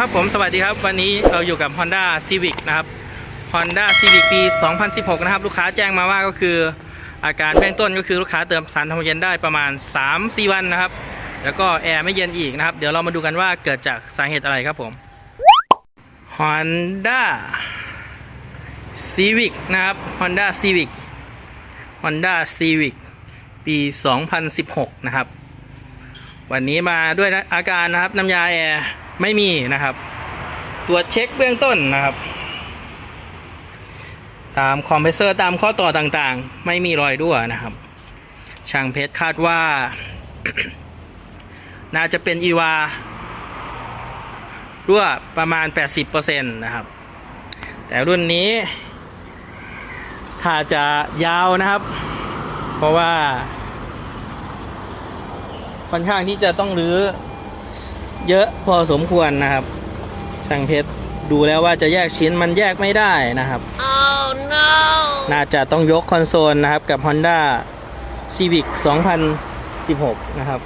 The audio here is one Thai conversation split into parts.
ครับผมสวัสดีครับวันนี้เราอยู่กับ Honda Civic นะครับ Honda Civic ปี 2016 นะครับ ลูกค้าแจ้งมาว่าก็คืออาการเบื้องต้นก็คือลูกค้าเติมสารทำความเย็นได้ประมาณ 3-4 วันนะครับ แล้วก็แอร์ไม่เย็นอีกนะครับ เดี๋ยวเรามาดูกันว่าเกิดจากสาเหตุอะไรครับผม Honda Civic นะครับ Honda Civic Honda Civic ปี 2016 นะครับ วันนี้มาด้วยอาการนะครับน้ำยาแอร์ ไม่มีนะครับ ตรวจเช็คเบื้องต้นนะครับ ตามคอมเพรสเซอร์ตามข้อต่อต่างๆ ไม่มีรอยรั่วนะครับ ช่างเพชรคาดว่า น่าจะเป็นอีวารั่วประมาณ 80%นะครับ แต่รุ่นนี้ ถ้าจะยาวนะครับ เพราะว่าค่อนข้างที่จะต้องรื้อ เยอะพอสมควรนะครับ ช่างเพชรดูแล้วว่าจะแยกชิ้นมันแยกไม่ได้นะครับ Oh no! น่าจะต้องยกคอนโซลนะครับกับ Honda Civic 2016 นะครับ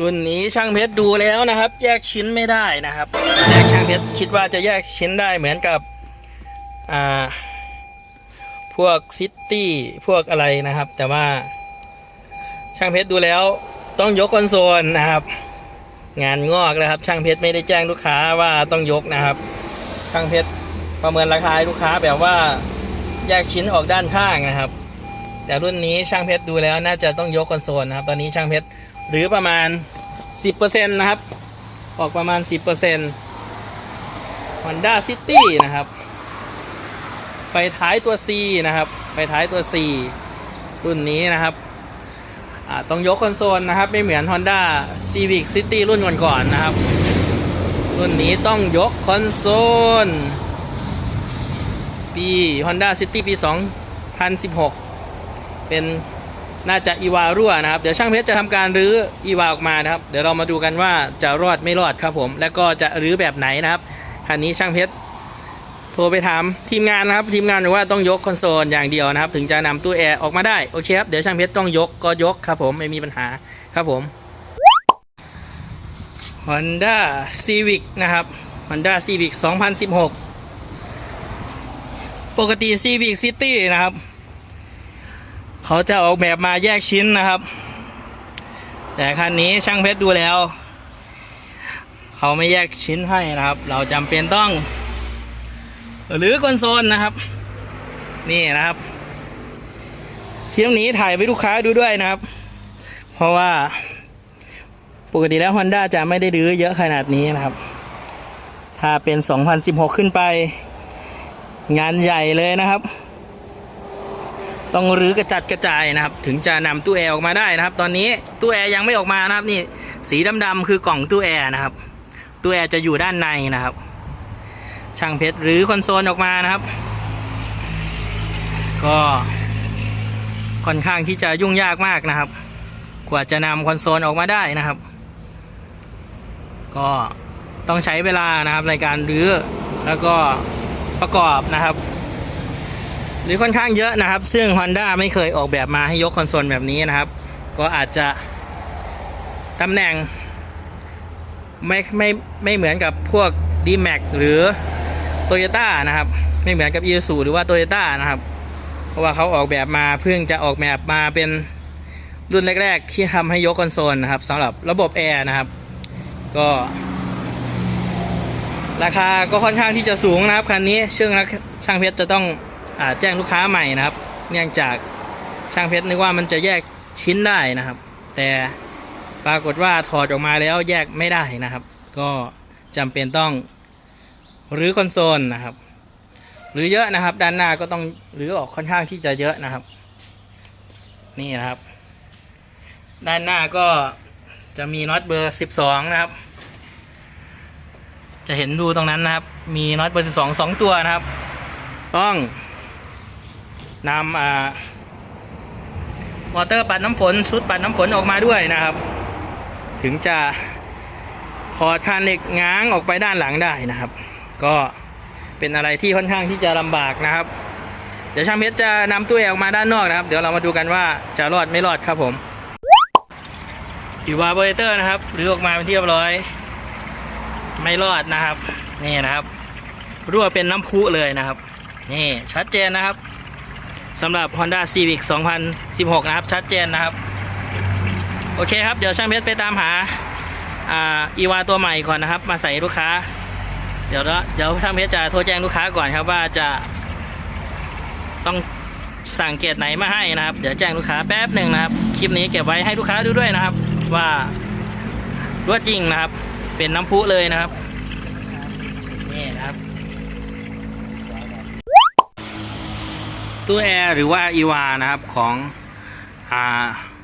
รุ่นนี้ช่างเพชรดูแล้วนะครับ แยกชิ้นไม่ได้นะครับแยกช่างเพชรคิดว่าจะแยกชิ้นได้เหมือนกับอ่าพวกซิตี้พวกอะไรนะครับ แต่ว่าช่างเพชรดูแล้วต้องยกคอนโซลนะครับ งานงอกแล้วครับ ช่างเพชรไม่ได้แจ้งลูกค้าว่าต้องยกนะครับ ช่างเพชรประเมินราคาให้ลูกค้าแบบว่าแยกชิ้นออกด้านข้างนะครับ แต่รุ่นนี้ช่างเพชรดูแล้วน่าจะต้องยกคอนโซลนะครับ ตอนนี้ช่างเพชรหรือประมาณ 10%นะครับ ออกประมาณ 10% Honda City นะครับ ไฟท้ายตัว C นะครับ ไฟท้ายตัว C รุ่นนี้นะครับ ต้องยกคอนโซลนะครับ ไม่เหมือน Honda Civic City รุ่นก่อนๆนะครับ รุ่นนี้ต้องยกคอนโซลปี Honda City ปี 2016 เป็นน่าจะอีวารั่วนะครับ เดี๋ยวช่างเพชรจะทำการรื้ออีวาออกมานะครับ เดี๋ยวเรามาดูกันว่าจะรอดไม่รอดครับผม แล้วก็จะรื้อแบบไหนนะครับ คันนี้ช่างเพชร โทรไปถามทีมงานนะครับทีมงานบอกว่าต้องยกคอนโซลอย่างเดียวนะครับ ถึงจะนำตู้แอร์ออกมาได้โอเคครับเดี๋ยวช่างเพชรต้องยกก็ยกครับผมไม่มีปัญหาครับผม Honda Civic นะครับ Honda Civic 2016 ปกติ Civic City นะครับ เขาจะออกแบบมาแยกชิ้นนะครับ แต่คันนี้ช่างเพชรดูแล้ว เขาไม่แยกชิ้นให้นะครับ เราจำเป็นต้อง หรือคอนโซลนะครับ นี่นะครับคลิปนี้ถ่ายไปลูกค้าดูด้วยนะครับ เพราะว่าปกติแล้ว Honda จะไม่ได้รื้อเยอะขนาดนี้นะครับ ถ้าเป็น 2016 ขึ้นไป งานใหญ่เลยนะครับ ต้องรื้อกระจัดกระจายนะครับ ถึงจะนำตู้แอร์ออกมาได้นะครับ ตอนนี้ตู้แอร์ยังไม่ออกมานะครับนี่สีดำๆคือกล่องตู้แอร์นะครับตู้แอร์จะอยู่ด้านในนะครับ ช่างเพชรหรือคอนโซลออกมานะครับ ก็ค่อนข้างที่จะยุ่งยากมากนะครับ กว่าจะนำคอนโซลออกมาได้นะครับ ก็ต้องใช้เวลานะครับในการรื้อแล้วก็ประกอบนะครับ หรือค่อนข้างเยอะนะครับ ซึ่ง Honda ไม่เคยออกแบบมาให้ยกคอนโซลแบบนี้นะครับ ก็อาจจะตำแหน่งไม่ไม่ไม่เหมือนกับพวก d m a x หรือ Toyota นะครับ ไม่เหมือนกับ i s u หรือว่า Toyota นะครับ เพราะว่าเขาออกแบบมาเพิ่งจะออกแบบมาเป็นรุ่นแรก ๆ ที่ทำให้ยกคอนโซลนะครับสำหรับระบบแอร์นะครับ ก็ ราคาก็ค่อนข้างที่จะสูงนะครับคันนี้เชื่องช่างเพชรจะต้องอาแจ้งลูกค้าใหม่นะครับ เนื่องจากช่างเพชรนึกว่ามันจะแยกชิ้นได้นะครับ แต่ปรากฏว่าถอดออกมาแล้วแยกไม่ได้นะครับ ก็จำเป็นต้อง หรือคอนโซลนะครับ หรือเยอะนะครับ ด้านหน้าก็ต้องหรือออกค่อนข้างที่จะเยอะนะครับ นี่นะครับ ด้านหน้าก็จะมีน็อตเบอร์ 12 นะครับ จะเห็นดูตรงนั้นนะครับ มีน็อตเบอร์ 12 2 ตัวนะครับ ต้องนำอ่ามอเตอร์ปัดน้ำฝนชุดปัดน้ำฝนออกมาด้วยนะครับ ถึงจะถอดคานเหล็กง้างออกไปด้านหลังได้นะครับ ก็เป็นอะไรที่ค่อนข้างที่จะลำบากนะครับ เดี๋ยวช่างเพชรจะนำตู้แอร์ออกมาด้านนอกนะครับ เดี๋ยวเรามาดูกันว่าจะรอดไม่รอดครับผมอีวาเบอร์เตอร์นะครับ หรือออกมาเป็นที่เรียบร้อย ไม่รอดนะครับ นี่นะครับรั่วเป็นน้ำพุเลยนะครับ นี่ชัดเจนนะครับสำหรับ Honda Civic 2016 นะครับ ชัดเจนนะครับ โอเคครับ เดี๋ยวช่างเพชรไปตามหาอีวาตัวใหม่ก่อนนะครับ มาใส่ลูกค้า เดี๋ยวละเดี๋ยวช่างเพชรจะโทรแจ้งลูกค้าก่อนครับว่าจะต้องสั่งเกตไหนมาให้นะครับ เดี๋ยวแจ้งลูกค้าแป๊บหนึ่งนะครับ คลิปนี้เก็บไว้ให้ลูกค้าดูด้วยนะครับ ว่ารั่วจริงนะครับ เป็นน้ำพุเลยนะครับนี่นะครับตู้แอร์หรือว่าอีวานะครับของอ่า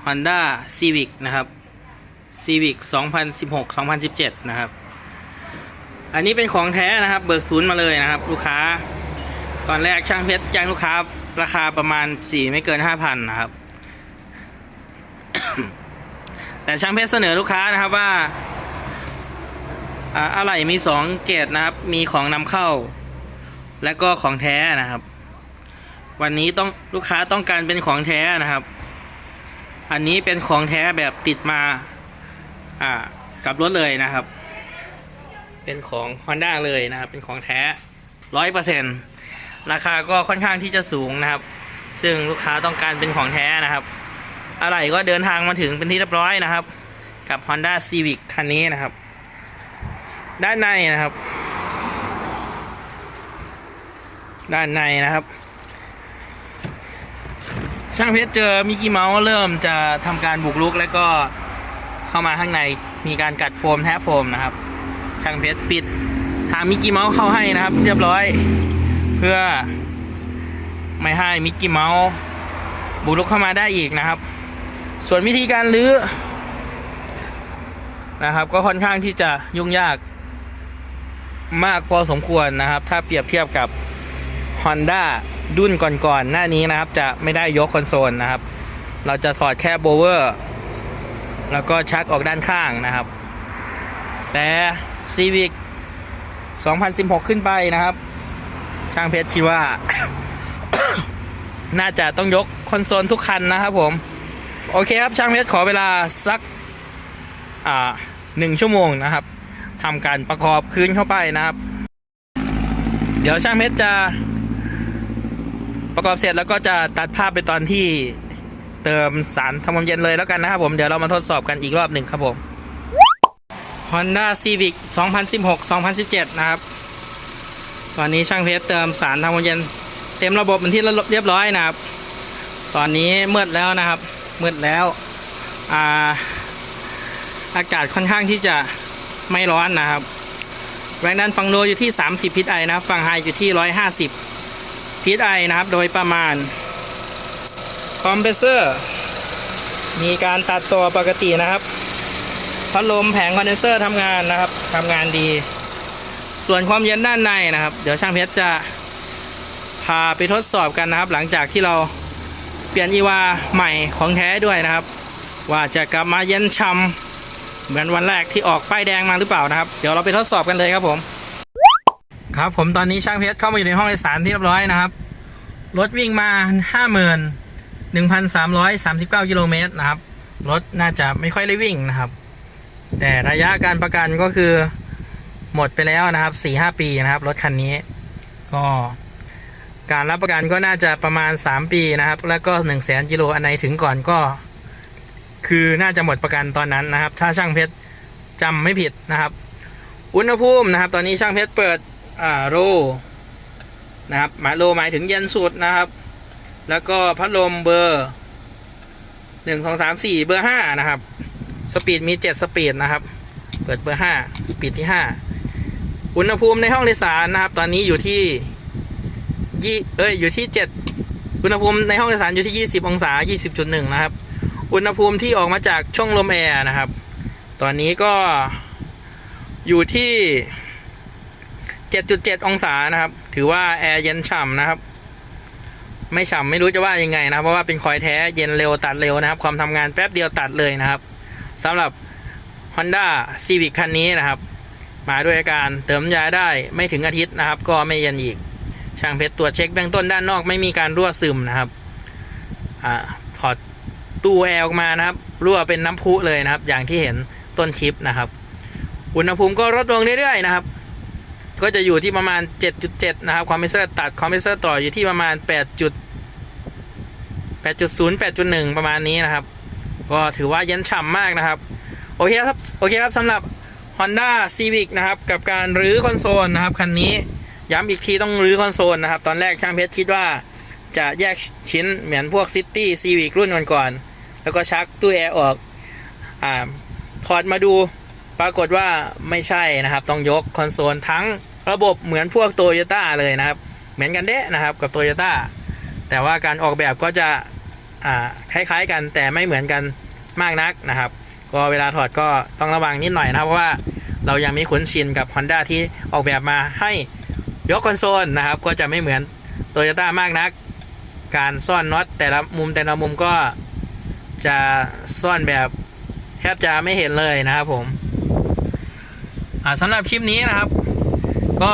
Honda Civic นะครับ Civic 2016 2017 นะครับ อันนี้เป็นของแท้นะครับ เบิกศูนย์มาเลยนะครับ ลูกค้า ตอนแรกช่างเพชรแจ้งลูกค้า ราคาประมาณ4ไม่เกิน5,000นนะครับ แต่ช่างเพชรเสนอลูกค้านะครับว่าอะไหล่มีสองเกรดนะครับ มีของนำเข้า และก็ของแท้นะครับ วันนี้ต้องลูกค้าต้องการเป็นของแท้นะครับ อันนี้เป็นของแท้แบบติดมาอ่ากับรถเลยนะครับ เป็นของ Honda เลยนะครับ เป็นของแท้ร้อยเปอร์เซ็นต์ราคาก็ค่อนข้างที่จะสูงนะครับ ซึ่งลูกค้าต้องการเป็นของแท้นะครับ อะไหล่ก็เดินทางมาถึงเป็นที่เรียบร้อยนะครับ กับ Honda Civic คันนี้นะครับ ด้านในนะครับ ด้านในนะครับ ช่างเพชรเจอมิกกี้เมาส์เริ่มจะทำการบุกรุก แล้วก็เข้ามาข้างในมีการกัดโฟมแทะโฟมนะครับ ช่างเพชรปิดทางมิกกี้เมาส์เข้าให้นะครับ เรียบร้อย เพื่อไม่ให้มิกกี้เมาส์บุกรุกเข้ามาได้อีกนะครับ ส่วนวิธีการรื้อนะครับ ก็ค่อนข้างที่จะยุ่งยากมากพอสมควรนะครับ ถ้าเปรียบเทียบกับ Honda ดุนก่อนๆ หน้านี้นะครับ จะไม่ได้ยกคอนโซลนะครับ เราจะถอดแค่โบเวอร์ แล้วก็ชักออกด้านข้างนะครับ แต่ Civic 2016 ขึ้นไปนะครับ ช่างเพชรคิดว่า น่าจะต้องยกคอนโซลทุกคันนะครับผม โอเคครับช่างเพชรขอเวลาสักหนึ่งชั่วโมงนะครับทำการประกอบคืนเข้าไปนะครับ เดี๋ยวช่างเพชรจะประกอบเสร็จแล้วก็จะตัดภาพไปตอนที่เติมสารทำความเย็นเลยแล้วกันนะครับผมเดี๋ยวเรามาทดสอบกันอีกรอบหนึ่งครับผม Honda Civic 2016 2017 นะครับ ตอนนี้ช่างเพชรเติมสารทำความเย็นเต็มระบบเป็นที่เรียบร้อยนะครับ ตอนนี้มืดแล้วนะครับมืดแล้วอ่าอากาศค่อนข้างที่จะไม่ร้อนนะครับแรงดันฝั่งโนอยู่ที่ 30 พิษไอนะครับฝั่งไฮอยู่ที่ 150 พิษไอนะครับ โดยประมาณ คอมเพรสเซอร์ มีการตัดตัวปกตินะครับ พัดลมแผงคอนเดนเซอร์ทำงานนะครับทำงานดี ส่วนความเย็นด้านในนะครับ เดี๋ยวช่างเพชรจะพาไปทดสอบกันนะครับ หลังจากที่เราเปลี่ยนอีวาใหม่ของแท้ด้วยนะครับ ว่าจะกลับมาเย็นช่ำเหมือนวันแรกที่ออกป้ายแดงมาหรือเปล่านะครับ เดี๋ยวเราไปทดสอบกันเลยครับผม ครับผมตอนนี้ช่างเพชรเข้ามาอยู่ในห้องโดยสารที่เรียบร้อยนะครับรถวิ่งมา 51,339กิโลเมตรนะครับรถน่าจะไม่ค่อยได้วิ่งนะครับ แต่ระยะการประกันก็คือหมดไปแล้วนะครับ4-5ปีนะครับรถคันนี้ ก็การรับประกันก็น่าจะประมาณ 3 ปีนะครับ แล้วก็1 0 0 0 0แสนกิโลอันไหนถึงก่อนก็ คือน่าจะหมดประกันตอนนั้นนะครับ ถ้าช่างเพชรจำไม่ผิดนะครับ อุณหภูมินะครับ ตอนนี้ช่างเพชรเปิดอ่าโรนะครับหมายโรหมายถึงเย็นสุดนะครับ แล้วก็พัดลมเบอร์หนึ่งสองสามสี่เบอร์ห้านะครับ สปีดมีเจ็ดสปีดนะครับ เปิดเบอร์ห้าปิดที่ห้าอุณหภูมิในห้องโดยสารนะครับ ตอนนี้อยู่ที่ยี่เอ้ยอยู่ที่เจ็ดอุณหภูมิในห้องโดยสารอยู่ที่ยี่สิบองศายี่สิบจุดหนึ่งนะครับ อุณหภูมิที่ออกมาจากช่องลมแอร์นะครับ ตอนนี้ก็อยู่ที่ 7.7 องศานะครับ ถือว่าแอร์เย็นฉ่ำนะครับไม่ฉ่ำไม่รู้จะว่ายังไงนะเพราะว่าเป็นคอยแท้เย็นเร็วตัดเร็วนะครับ ความทำงานแป๊บเดียวตัดเลยนะครับ สำหรับ Honda Civic คันนี้นะครับ มาด้วยอาการเติมยาได้ไม่ถึงอาทิตย์นะครับ ก็ไม่เย็นอีก ช่างเพชรตรวจเช็คเบื้องต้นด้านนอกไม่มีการรั่วซึมนะครับอถอดตู้แอร์ออกมานะครับ รั่วเป็นน้ำพุเลยนะครับ อย่างที่เห็นต้นคลิปนะครับ อุณหภูมิก็ลดลงเรื่อยๆนะครับ ก็จะอยู่ที่ประมาณ 7.7 นะครับคอมเพรสเซอร์ตัดคอมเพรสเซอร์ต่ออยู่ที่ประมาณ 8.8.0 8.1 ประมาณนี้นะครับ ก็ถือว่าเย็นฉ่ำมากนะครับ โอเคครับโอเคครับสำหรับ Honda Civic นะครับ กับการรื้อคอนโซลนะครับคันนี้ย้ำอีกทีต้องรื้อคอนโซลนะครับ ตอนแรกช่างเพชรคิดว่าจะแยกชิ้นเหมือนพวก City Civic รุ่นก่อนๆแล้วก็ชักตู้แอร์ออกอ่าถอดมาดูปรากฏว่าไม่ใช่นะครับ ต้องยกคอนโซลทั้งระบบเหมือนพวกโตโยต้าเลยนะครับ เหมือนกันเด้นะครับกับโตโยต้าแต่ว่าการออกแบบก็จะ คล้ายๆกันแต่ไม่เหมือนกันมากนักนะครับ ก็เวลาถอดก็ต้องระวังนิดหน่อยนะครับเพราะว่าเรายังไม่คุ้นชินกับ Honda ที่ออกแบบมาให้ยกคอนโซลนะครับ ก็จะไม่เหมือนโตโยต้ามากนัก การซ่อนน็อตแต่ละมุมแต่ละมุมก็จะซ่อนแบบแทบจะไม่เห็นเลยนะครับผมอ่าสำหรับคลิปนี้นะครับ ก็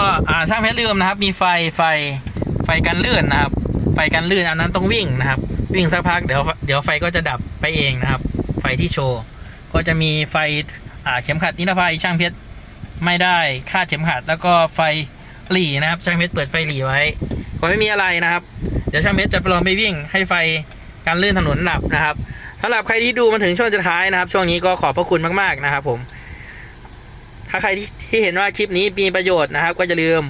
ช่างเพชรลืมนะครับ มีไฟไฟไฟกันลื่นนะครับ ไฟกันลื่นอันนั้นต้องวิ่งนะครับ วิ่งสักพักเดี๋ยวเดี๋ยวไฟก็จะดับไปเองนะครับ ไฟที่โชว์ ก็จะมีไฟอ่าเข็มขัดนิรภัยช่างเพชรไม่ได้คาดเข็มขัด แล้วก็ไฟหลีนะครับ ช่างเพชรเปิดไฟหลีไว้ก็ไม่มีอะไรนะครับ เดี๋ยวช่างเพชรจะไปลองไปวิ่งให้ไฟการลื่นถนนดับนะครับสำหรับใครที่ดูมาถึงช่วงสุดท้ายนะครับ ช่วงนี้ก็ขอบพระคุณมากๆนะครับ ผม ถ้าใครทที่เห็นว่าคลิปนี้มีประโยชน์นะครับ ก็อย่าลืม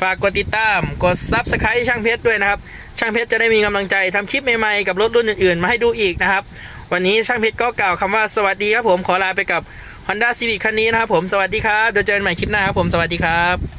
ฝากกดติดตาม กดซับสไครต์ช่างเพชรด้วยนะครับ ช่างเพชรจะได้มีกำลังใจทำคลิปใหม่ๆกับรถรุ่นอื่นๆ มาให้ดูอีกนะครับ วันนี้ช่างเพชรก็กล่าวคำว่าสวัสดีครับผมขอลาไปกับ Honda Civic คันนี้นะครับผมสวัสดีครับเดี๋ยวเจอกันใหม่คลิปหน้าครับผมสวัสดีครับ